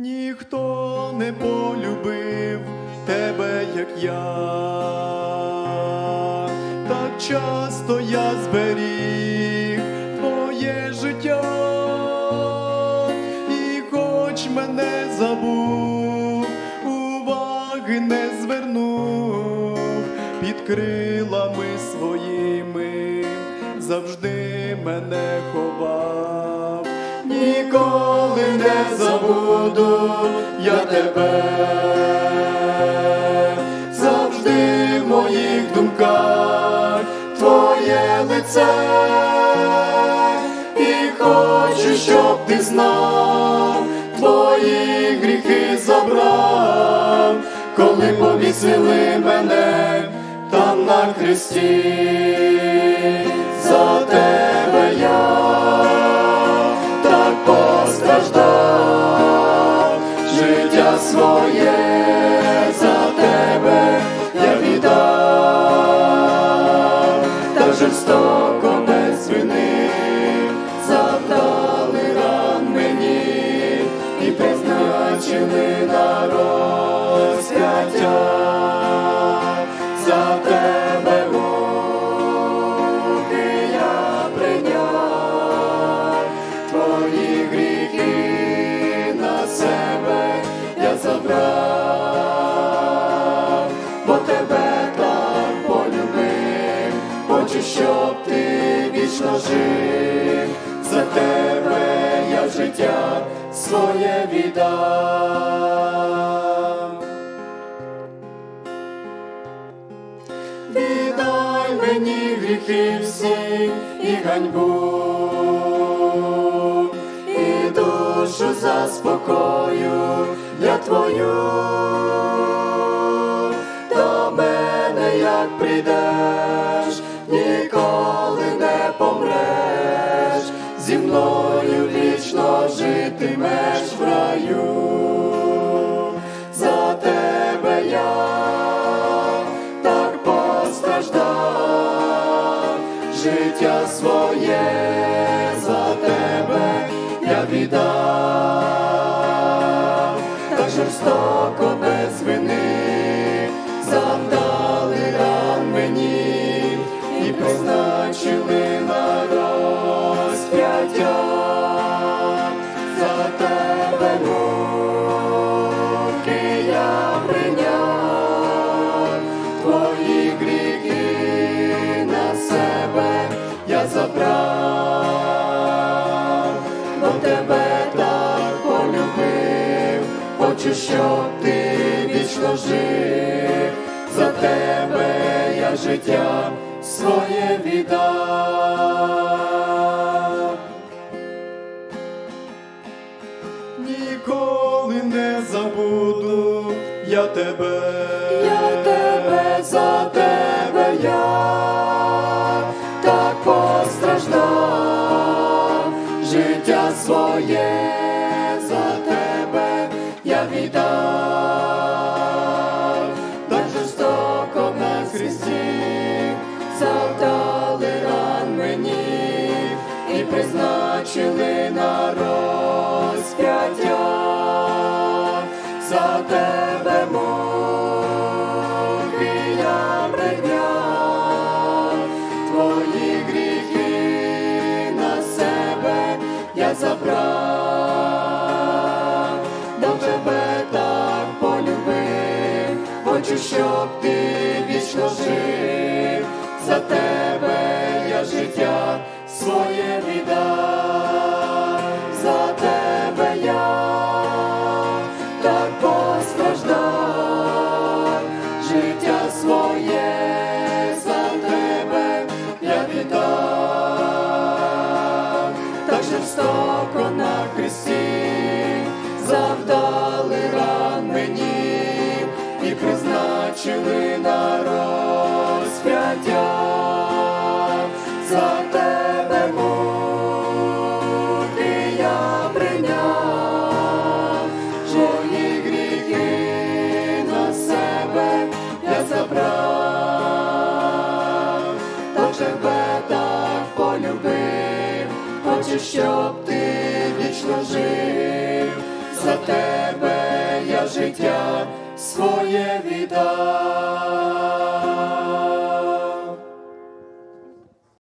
Ніхто не полюбив тебе, як я, так часто я зберіг твоє життя, і хоч мене забув, уваги не звернув. Під крилами своїми, завжди мене ховав, ніколи не забуду я тебе, завжди в моїх думках твоє лице, і хочу, щоб ти знав, твої гріхи забрав, коли повісили мене там на хресті, за тебе я так постраждав, своє за тебе я віддав, та жорстоко без вини завдали ран мені і призначили на розп'яття за тебе руки я прийняв, твої гріхи щоб ти вічно жив, за тебе я життя своє віддам. Віддай мені гріхи всі і ганьбу, і душу заспокою я твою, як прийдеш, своє за тебе я віддав, так жорстоко без вини завдали ран мені і призначили на розп'яття. За тебе хочу, щоб ти вічно жив, за тебе я життя своє віддав. Ніколи не забуду я тебе, Я тебе за тебе я так постраждав, життя своє забрав, до тебе так полюбив, хочу, щоб ти завдали ран мені і призначили на розп'яття. За тебе муки я прийняв, твої гріхи на себе я забрав, то тебе так полюбив, хочу, щоб ти вічно жив, тебе я життя своє віддам.